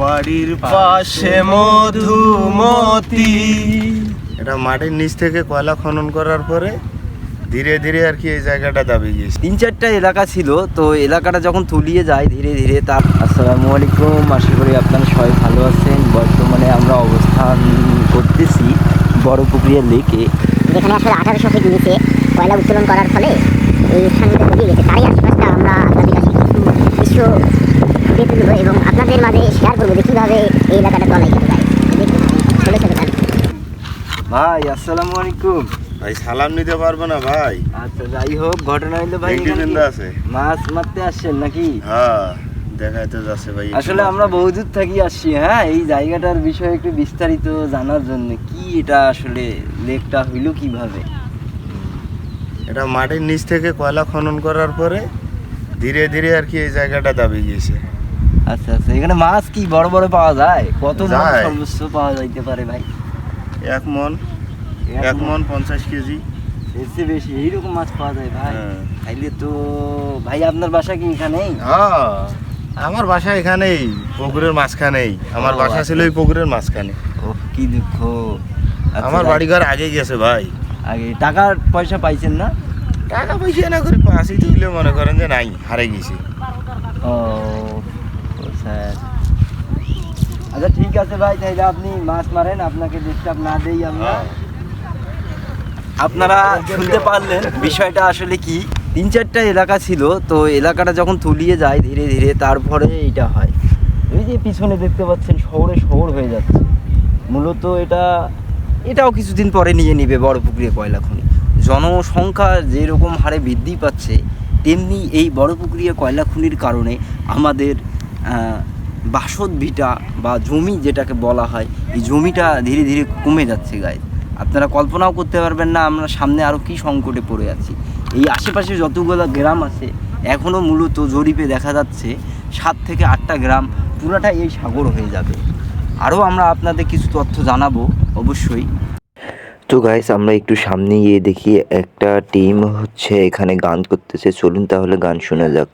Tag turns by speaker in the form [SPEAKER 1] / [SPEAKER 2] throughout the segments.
[SPEAKER 1] বাড়ির পাশে মধুমতি।
[SPEAKER 2] এটা মাটির নিচ থেকে কয়লা খনন করার পরে ধীরে ধীরে আর কি এই জায়গাটা দাবি গিয়েছে।
[SPEAKER 3] তিন চারটা এলাকা ছিল তো এলাকাটা যখন তলিয়ে যায় ধীরে ধীরে তার আসসালামু আলাইকুম আশা করি আপনারা সবাই ভালো আছেন। বর্তমানে আমরা অবস্থান করতেছি বড় পুকুরিয়া লেকে।
[SPEAKER 4] যেখানে আসলে আঠারোশো ফিট নিচে কয়লা উত্তোলন করার ফলে এই স্থানগুলো তলিয়ে গেছে তারই আশেপাশটা আমরা আপনাদের কাছে কিছু দৃশ্য ফুটিয়ে তুলব এবং আপনাদের মাঝে শেয়ার করব যে কীভাবে এই এলাকাটা গাইস ছোটো ছোটো
[SPEAKER 3] ভাই আসসালামু আলাইকুম।
[SPEAKER 2] ভাই সালাম নিতে পারব না ভাই।
[SPEAKER 3] আচ্ছা যাই হোক ঘটনা হইল ভাই
[SPEAKER 2] আছে।
[SPEAKER 3] মাছ মারতে আসছেন নাকি?
[SPEAKER 2] হ্যাঁ দেখাইতে যাচ্ছে ভাই
[SPEAKER 3] আসলে আমরা বহুদূর থাকি আসছি হ্যাঁ? এই জায়গাটার বিষয়ে একটু বিস্তারিত জানার জন্য কি এটা আসলে লেকটা হইল কীভাবে?
[SPEAKER 2] এটা মাটির নিচ থেকে কয়লা খনন করার পরে ধীরে ধীরে আর কি এই জায়গাটা দাবি গিয়েছে।
[SPEAKER 3] আচ্ছা আচ্ছা। এখানে মাছ কি বড় বড় পাওয়া যায়? কত মাছ
[SPEAKER 2] যায়।
[SPEAKER 3] সর্বোচ্চ পাওয়া যাইতে পারে ভাই?
[SPEAKER 2] এক মন এক মন পঞ্চাশ কেজি।
[SPEAKER 3] চেয়ে বেশি। এইরকম মাছ পাওয়া যায় ভাই।
[SPEAKER 2] হ্যাঁ।
[SPEAKER 3] তাইলে তো ভাই আপনার বাসা কি এখানেই?
[SPEAKER 2] হ্যাঁ আমার বাসা এখানেই পুকুরের মাঝখানেই। আমার বাসা
[SPEAKER 3] আচ্ছা।
[SPEAKER 2] ছিল এই পুকুরের মাঝখানে।
[SPEAKER 3] ও কি দুঃখ। আচ্ছা,
[SPEAKER 2] আমার বাড়ি ঘর আগে গেছে ভাই।
[SPEAKER 3] আগে টাকা পয়সা পাইছেন না?
[SPEAKER 2] টাকা পয়সা না করে পাশে তুললে মনে করেন যে নাই হারে গেছি।
[SPEAKER 3] ও স্যার আচ্ছা ঠিক আছে ভাই তাইলে আপনি মাছ মারেন আপনাকে ডিস্টার্ব না দেই আমরা।
[SPEAKER 2] হ্যাঁ।
[SPEAKER 3] আপনারা শুনতে পারলেন বিষয়টা আসলে কি? তিন চারটা এলাকা ছিল তো এলাকাটা যখন তলিয়ে যায় ধীরে ধীরে তারপরে এইটা হয়। এই যে পিছনে দেখতে পাচ্ছেন শহরে শহর হয়ে যাচ্ছে। মূলত এটা এটাও কিছুদিন পরে নিয়ে নিবে বড় পুকুরে কয়লা খনি। জনসংখ্যা যেরকম হারে বৃদ্ধি পাচ্ছে তেমনি এই বড় পুকুরিয়া কয়লা খনির কারণে আমাদের বাসত ভিটা বা জমি যেটাকে বলা হয়, এই জমিটা ধীরে ধীরে কমে যাচ্ছে গায়ে আপনারা কল্পনাও করতে পারবেন না আমরা সামনে আরও কি সংকটে পড়ে আছি। এই আশেপাশে যতগুলো গ্রাম আছে এখনও মূলত জরিপে দেখা যাচ্ছে সাত থেকে আটটা গ্রাম পুরাটা এই সাগর হয়ে যাবে। আরও আমরা আপনাদের কিছু তথ্য জানাব, অবশ্যই।
[SPEAKER 5] তো গাইস আমরা একটু সামনে গিয়ে দেখি, একটা টিম হচ্ছে এখানে গান করতেছে। চলুন তাহলে গান শোনা যাক।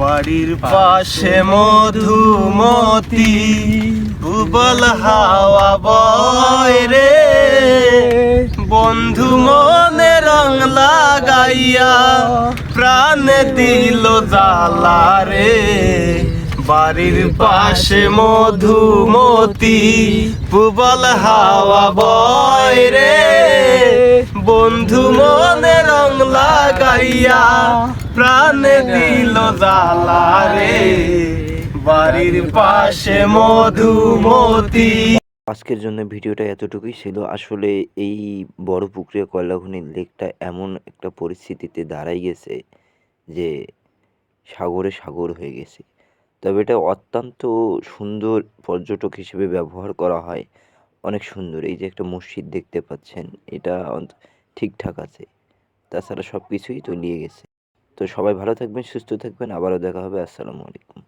[SPEAKER 1] বাড়ির পাশে মধুমতি উবল হাওয়া বয় রে। বন্ধু মনে রং লাগাইয়া প্রাণে দিল জ্বালা রে। বাড়ির পাশে মধুমতি পুবল হাওয়া বয় রে। বন্ধু মনে রং লাগাইয়া প্রাণে দিল জ্বালা রে বাড়ির পাশে মধুমতি।
[SPEAKER 5] আজকের জন্য ভিডিওটা এতটুকুই ছিল। আসলে এই বড় পুকুরিয়া কয়লাখনির লেকটা এমন একটা পরিস্থিতিতে দাঁড়াই গেছে যে সাগরে সাগর হয়ে গেছে। তবে এটা অত্যন্ত সুন্দর পর্যটক হিসেবে ব্যবহার করা হয়। অনেক সুন্দর। এই যে একটা মসজিদ দেখতে পাচ্ছেন, এটা ঠিকঠাক আছে। তাছাড়া সব কিছুই নিয়ে গেছে। তো সবাই ভালো থাকবেন, সুস্থ থাকবেন। আবারও দেখা হবে। আসসালামু আলাইকুম।